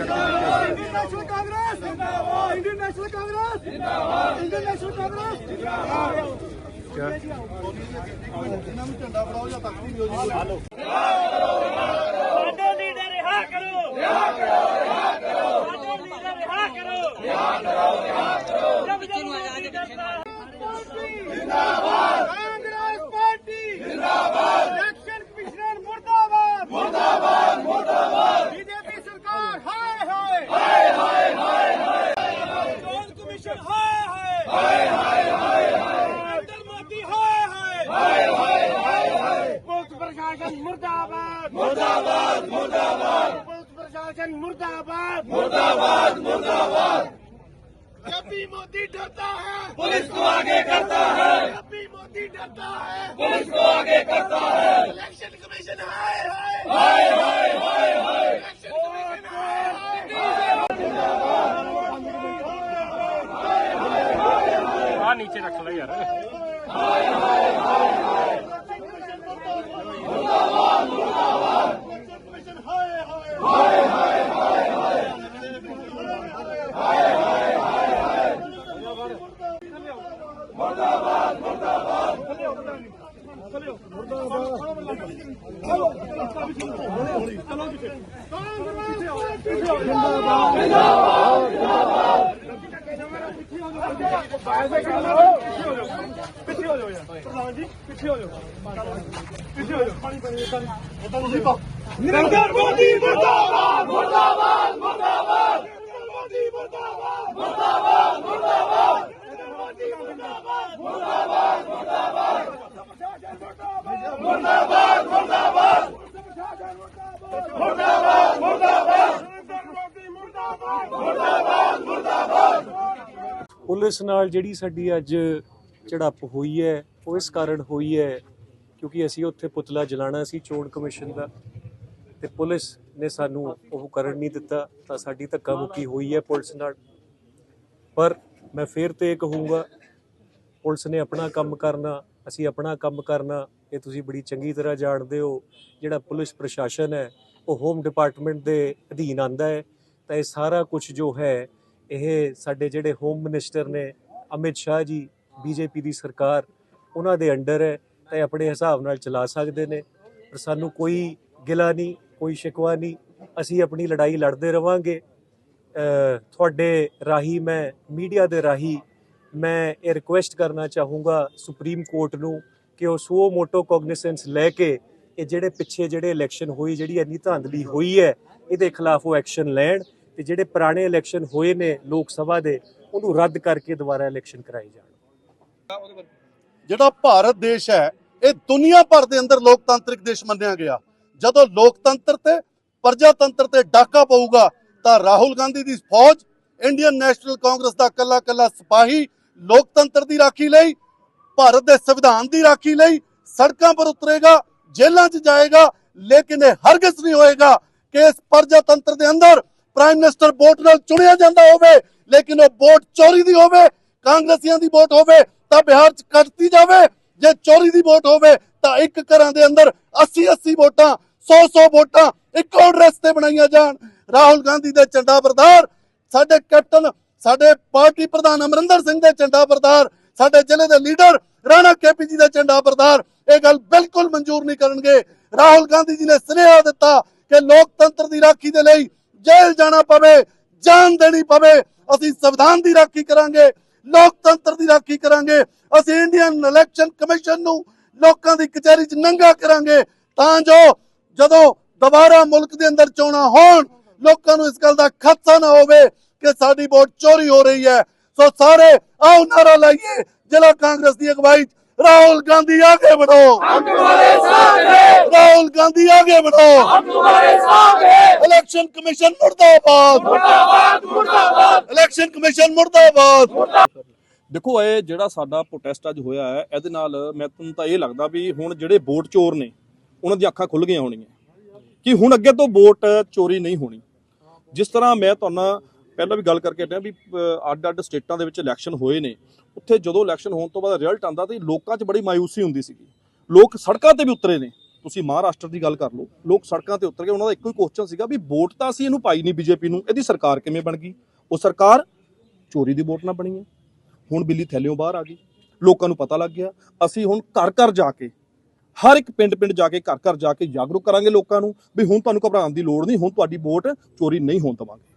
Indian national Congress, ਜਿੰਦਾਬਾਦ। Indian national Congress ਜਿੰਦਾਬਾਦ Indian national Congress ਸਾਡੇ ਲੀਡਰ ਰਿਹਾ ਕਰੋ ਰਿਹਾ ਕਰੋ ਰਿਹਾ ਕਰੋ ਸਾਡੇ ਲੀਡਰ ਰਿਹਾ ਕਰੋ ਰਿਹਾ ਕਰੋ ਰਿਹਾ ਕਰੋ ਪਿੱਛੇ ਨੂੰ ਆ ਜਾ ਕਾਂਗਰਸ ਪਾਰਟੀ ਜਿੰਦਾਬਾਦ ਇਲੈਕਸ਼ਨ ਕਮਿਸ਼ਨਰ ਮੁਰਦਾਬਾਦ ਮੁਰਦਾਬਾਦ ਮੁਰਦਾਬਾਦ ਬੀਜੇਪੀ ਸਰਕਾਰ ਹਾਏ ਹਾਏ ਹਾਏ ਹਾਏ ਹਾਏ ਹਾਏ ਚੋਣ ਕਮਿਸ਼ਨ ਹਾਏ ਹਾਏ ਹਾਏ ਹਾਏ ਹਾਏ ਨਰਿੰਦਰ ਮੋਦੀ ਹਾਏ ਹਾਏ ਹਾਏ ਹਾਏ ਹਾਏ ਹਾਏ ਪੁਲਿਸ ਪ੍ਰਸ਼ਾਸਨ ਮੁਰਦਾਬਾਦ ਮੁਰਦਾਬਾਦ ਮੁਰਦਾਬਾਦ ਪੁਲਿਸ ਪ੍ਰਸ਼ਾਸਨ ਮੁਰਦਾਬਾਦ ਮੁਰਦਾਬਾਦ ਮੁਰਦਾਬਾਦ जब भी मोदी डरता है पुलिस को आगे करता है जब भी मोदी डरता है पुलिस को आगे करता है इलेक्शन कमीशन हाय हाय हाय हाय हाय हाय इलेक्शन कमीशन हाय हाय ਆ ਨੀਚੇ ਰੱਖ ਲੈ ਯਾਰ कमीशन ਪਿੱਛੇ ਹੋ ਜਾਓ ਯਾਰ ਪ੍ਰਧਾਨ ਜੀ ਪਿੱਛੇ ਹੋ ਜਾਓ ਪਿੱਛੇ ਹੋ ਜਾਓ ਪਾਣੀ ਪਾਣੀ ਇਦਾਂ ਇਦਾਂ ਤੁਸੀਂ ਨਰਿੰਦਰ ਮੋਦੀ ਮੁਰਦਾਬਾਦ ਮੁਰਦਾਬਾਦ ਮੁਰਦਾਬਾਦ ਮੋਦੀ ਮੁਰਦਾਬਾਦ ਮੁਰਦਾਬਾਦ ਮੁਰਦਾਬਾਦ ਨਰਿੰਦਰ ਮੋਦੀ ਮੁਰਦਾਬਾਦ ਮੁਰਦਾਬਾਦ ਮੁਰਦਾਬਾਦ ਮੁਰਦਾਬਾਦ ਮੁਰਦਾਬਾਦ ਮੁਰਦਾਬਾਦ ਮੁਰਦਾਬਾਦ ਨਰਿੰਦਰ ਮੋਦੀ ਮੁਰਦਾਬਾਦ ਮੁਰਦਾਬਾਦ ਮੁਰਦਾਬਾਦ ਪੁਲਿਸ ਨਾਲ ਜਿਹੜੀ ਸਾਡੀ ਅੱਜ ਝੜਪ ਹੋਈ ਹੈ, ਉਹ ਇਸ ਕਾਰਨ ਹੋਈ ਹੈ ਕਿਉਂਕਿ ਅਸੀਂ ਉੱਥੇ ਪੁਤਲਾ ਜਲਾਣਾ ਸੀ ਚੋਣ ਕਮਿਸ਼ਨ ਦਾ ਤੇ ਪੁਲਿਸ ਨੇ ਸਾਨੂੰ ਉਹ ਕਰਨ ਨਹੀਂ ਦਿੱਤਾ, ਤਾਂ ਸਾਡੀ ਧੱਕਾ ਮੁੱਕੀ ਹੋਈ ਹੈ ਪੁਲਿਸ ਨਾਲ। ਪਰ ਮੈਂ ਫੇਰ ਤੇ ਕਹੂੰਗਾ, ਪੁਲਿਸ ਨੇ ਆਪਣਾ ਕੰਮ ਕਰਨਾ, ਅਸੀਂ ਆਪਣਾ ਕੰਮ ਕਰਨਾ, ਇਹ ਤੁਸੀਂ ਬੜੀ ਚੰਗੀ ਤਰ੍ਹਾਂ ਜਾਣਦੇ ਹੋ, ਜਿਹੜਾ ਪੁਲਿਸ ਪ੍ਰਸ਼ਾਸਨ ਹੈ, ਉਹ ਹੋਮ ਡਿਪਾਰਟਮੈਂਟ ਦੇ ਅਧੀਨ ਆਂਦਾ ਹੈ, ਤਾਂ ਇਹ ਸਾਰਾ ਕੁਝ ਜੋ ਹੈ ਇਹ ਸਾਡੇ ਜਿਹੜੇ ਹੋਮ ਮਿਨਿਸਟਰ ਨੇ ਅਮਿਤ ਸ਼ਾਹ ਜੀ ਬੀਜੇਪੀ ਦੀ ਸਰਕਾਰ, ਉਹਨਾਂ ਦੇ ਅੰਡਰ ਹੈ, ਤਾਂ ਆਪਣੇ ਹਿਸਾਬ ਨਾਲ ਚਲਾ ਸਕਦੇ ਨੇ। ਪਰ ਸਾਨੂੰ ਕੋਈ ਗਿਲਾ ਨਹੀਂ, ਕੋਈ ਸ਼ਿਕਵਾ ਨਹੀਂ। ਅਸੀਂ ਆਪਣੀ ਲੜਾਈ ਲੜਦੇ ਰਵਾਂਗੇ। ਤੁਹਾਡੇ ਰਾਹੀਂ ਮੈਂ, ਮੀਡੀਆ ਦੇ ਰਾਹੀਂ ਮੈਂ ਇਹ ਰਿਕੁਐਸਟ ਕਰਨਾ ਚਾਹੂੰਗਾ ਸੁਪਰੀਮ ਕੋਰਟ ਨੂੰ ਕਿ ਉਹ ਸੋ ਮੋਟੋ ਕੋਗਨੀਸੈਂਸ ਲੈ ਕੇ ਇਹ ਜਿਹੜੇ ਪਿੱਛੇ ਜਿਹੜੇ ਇਲੈਕਸ਼ਨ ਹੋਈ, ਜਿਹੜੀ ਇੰਨੀ ਧਾਂਦਲੀ ਹੋਈ ਹੈ, ਇਹਦੇ ਖਿਲਾਫ ਉਹ ਐਕਸ਼ਨ ਲੈਣ। ਤੇ ਜਿਹੜੇ ਪੁਰਾਣੇ ਇਲੈਕਸ਼ਨ ਹੋਏ ਨੇ ਲੋਕ ਸਭਾ ਦੇ, ਉਹਨੂੰ ਰੱਦ ਕਰਕੇ ਦੁਬਾਰਾ ਇਲੈਕਸ਼ਨ ਕਰਾਏ ਜਾਣ। ਜਿਹੜਾ ਭਾਰਤ ਦੇਸ਼ ਹੈ, ਇਹ ਦੁਨੀਆ ਭਰ ਦੇ ਅੰਦਰ ਲੋਕਤਾਂਤਰਿਕ ਦੇਸ਼ ਮੰਨਿਆ ਗਿਆ। ਜਦੋਂ ਲੋਕਤੰਤਰ ਤੇ ਪ੍ਰਜਾਤੰਤਰ ਤੇ ਡਾਕਾ ਪਊਗਾ, ਤਾਂ ਰਾਹੁਲ ਗਾਂਧੀ ਦੀ ਫੌਜ, ਇੰਡੀਅਨ ਨੈਸ਼ਨਲ ਕਾਂਗਰਸ ਦਾ ਕੱਲਾ ਕੱਲਾ ਸਿਪਾਹੀ ਲੋਕਤੰਤਰ ਦੀ ਰਾਖੀ ਲਈ, ਭਾਰਤ ਦੇ ਸੰਵਿਧਾਨ ਦੀ ਰਾਖੀ ਲਈ ਸੜਕਾਂ ਪਰ ਉਤਰੇਗਾ, ਜੇਲ੍ਹਾਂ 'ਚ ਜਾਏਗਾ, ਲੇਕਿਨ ਇਹ ਹਰਗਿਜ਼ ਨਹੀਂ ਹੋਏਗਾ ਕਿ ਇਸ ਪ੍ਰਜਾਤੰਤਰ ਦੇ ਅੰਦਰ ਪ੍ਰਾਈਮ ਮਿਨਿਸਟਰ ਵੋਟ ਨਾਲ ਚੁਣਿਆ ਜਾਂਦਾ ਹੋਵੇ, ਲੇਕਿਨ ਉਹ ਵੋਟ ਚੋਰੀ ਦੀ ਹੋਵੇ, ਕਾਂਗਰਸੀਆਂ ਦੀ ਵੋਟ ਹੋਵੇ, ਤਾਂ ਬਿਹਾਰ 'ਚ ਕੱਟਤੀ ਜਾਵੇ। ਜੇ ਚੋਰੀ ਦੀ ਵੋਟ ਹੋਵੇ, ਤਾਂ ਇੱਕ ਘਰਾਂ ਦੇ ਅੰਦਰ 80 80 ਵੋਟਾਂ 100 100 ਵੋਟਾਂ ਇੱਕੋ ਐਡਰੈਸ ਤੇ ਬਣਾਈਆਂ ਜਾਣ। ਰਾਹੁਲ ਗਾਂਧੀ ਦੇ ਝੰਡਾ ਬਰਦਾਰ ਸਾਡੇ ਕੈਪਟਨ, ਸਾਡੇ ਪਾਰਟੀ ਪ੍ਰਧਾਨ ਅਮਰਿੰਦਰ ਸਿੰਘ ਦੇ ਝੰਡਾ ਬਰਦਾਰ ਸਾਡੇ ਜ਼ਿਲ੍ਹੇ ਦੇ ਲੀਡਰ ਰਾਣਾ ਕੇਪੀ ਜੀ ਦਾ ਝੰਡਾ ਬਰਦਾਰ ਇਹ ਗੱਲ ਬਿਲਕੁਲ ਮਨਜ਼ੂਰ ਨਹੀਂ ਕਰਨਗੇ। ਰਾਹੁਲ ਗਾਂਧੀ ਜੀ ਨੇ ਸੁਨੇਹਾ ਦਿੱਤਾ ਕਿ ਲੋਕਤੰਤਰ ਦੀ ਰਾਖੀ ਦੇ ਲਈ ਜੇਲ੍ਹ ਜਾਣਾ ਪਵੇ ਜਾਨ ਦੇਣੀ ਪਵੇ ਅਸੀਂ ਸੰਵਿਧਾਨ ਦੀ ਰਾਖੀ ਕਰਾਂਗੇ ਲੋਕਤੰਤਰ ਦੀ ਰਾਖੀ ਕਰਾਂਗੇ ਅਸੀਂ ਇੰਡੀਅਨ ਇਲੈਕਸ਼ਨ ਕਮਿਸ਼ਨ ਨੂੰ ਲੋਕਾਂ ਦੀ ਕਚਹਿਰੀ 'ਚ ਨੰਗਾ ਕਰਾਂਗੇ। ਤਾਂ ਜੋ ਜਦੋਂ ਦੁਬਾਰਾ ਮੁਲਕ ਦੇ ਅੰਦਰ ਚੋਣਾਂ ਹੋਣ ਲੋਕਾਂ ਨੂੰ ਇਸ ਗੱਲ ਦਾ ਖਤਸਾ ਨਾ ਹੋਵੇ ਕਿ ਸਾਡੀ ਵੋਟ ਚੋਰੀ ਹੋ ਰਹੀ ਹੈ। ਸੋ ਸਾਰੇ ਆਓ ਨਾਰਾ ਲਾਈਏ ਜ਼ਿਲ੍ਹਾ ਕਾਂਗਰਸ ਦੀ ਅਗਵਾਈ ਰਾਹੁਲ ਗਾਂਧੀ ਆਗੇ ਵਧੋ। ਰਾਹੁਲ ਗਾਂਧੀ ਆਗੇ ਵਧੋ। ਇਲੈਕਸ਼ਨ ਕਮਿਸ਼ਨ ਮੁਰਦਾਬਾਦ ਮੁਰਦਾਬਾਦ ਮੁਰਦਾਬਾਦ ਇਲੈਕਸ਼ਨ ਕਮਿਸ਼ਨ ਮੁਰਦਾਬਾਦ ਦੇਖੋ ਇਹ ਜਿਹੜਾ ਸਾਡਾ ਪ੍ਰੋਟੈਸਟ ਅੱਜ ਹੋਇਆ ਹੈ ਇਹਦੇ ਨਾਲ ਮੈਂ ਤੁਹਾਨੂੰ ਤਾਂ ਇਹ ਲੱਗਦਾ ਵੀ ਹੁਣ ਜਿਹੜੇ ਵੋਟ ਚੋਰ ਨੇ ਉਹਨਾਂ ਦੀਆਂ ਅੱਖਾਂ ਖੁੱਲ ਗਈਆਂ ਹੋਣੀਆਂ ਕਿ ਹੁਣ ਅੱਗੇ ਤੋਂ ਵੋਟ ਚੋਰੀ ਨਹੀਂ ਹੋਣੀ। ਜਿਸ ਤਰ੍ਹਾਂ ਮੈਂ ਤੁਹਾਨੂੰ ਪਹਿਲਾਂ ਵੀ ਗੱਲ ਕਰਕੇ ਹਟਿਆ ਵੀ ਅੱਡ-ਅੱਡ ਸਟੇਟਾਂ ਦੇ ਵਿੱਚ ਇਲੈਕਸ਼ਨ ਹੋਏ ਨੇ। ਉੱਥੇ ਜਦੋਂ ਇਲੈਕਸ਼ਨ ਹੋਣ ਤੋਂ ਬਾਅਦ ਰਿਜ਼ਲਟ ਆਂਦਾ ਤੇ ਲੋਕਾਂ 'ਚ ਬੜੀ ਮਾਇੂਸੀ ਹੁੰਦੀ ਸੀਗੀ। ਲੋਕ ਸੜਕਾਂ ਤੇ ਵੀ ਉਤਰੇ ਨੇ। ਤੁਸੀਂ ਮਹਾਰਾਸ਼ਟਰ ਦੀ ਗੱਲ ਕਰ ਲਓ, ਲੋਕ ਸੜਕਾਂ ਤੇ ਉਤਰ ਗਏ, ਉਹਨਾਂ ਦਾ ਇੱਕੋ ਹੀ ਕੁਐਸਚਨ ਸੀਗਾ ਵੀ ਵੋਟ ਤਾਂ ਅਸੀਂ ਇਹਨੂੰ ਪਾਈ ਨਹੀਂ ਬੀਜੇਪੀ ਨੂੰ, ਇਹਦੀ ਸਰਕਾਰ ਕਿਵੇਂ ਬਣ ਗਈ? ਉਹ ਸਰਕਾਰ ਚੋਰੀ ਦੀ ਵੋਟ ਨਾ ਬਣੀ ਹੈ। ਹੁਣ ਬਿੱਲੀ ਥੈਲਿਓਂ ਬਾਹਰ ਆ ਗਈ। ਲੋਕਾਂ ਨੂੰ ਪਤਾ ਲੱਗ ਗਿਆ, ਅਸੀਂ ਹੁਣ ਘਰ ਘਰ ਜਾ ਕੇ, ਹਰ ਇੱਕ ਪਿੰਡ ਪਿੰਡ ਜਾ ਕੇ, ਘਰ ਘਰ ਜਾ ਕੇ ਜਾਗਰੂਕ ਕਰਾਂਗੇ ਲੋਕਾਂ ਨੂੰ ਵੀ ਹੁਣ ਤੁਹਾਨੂੰ ਘਬਰਾਉਣ ਦੀ ਲੋੜ ਨਹੀਂ, ਹੁਣ ਤੁਹਾਡੀ ਵੋਟ ਚੋਰੀ ਨਹੀਂ ਹੋਣ ਦੇਵਾਂਗੇ।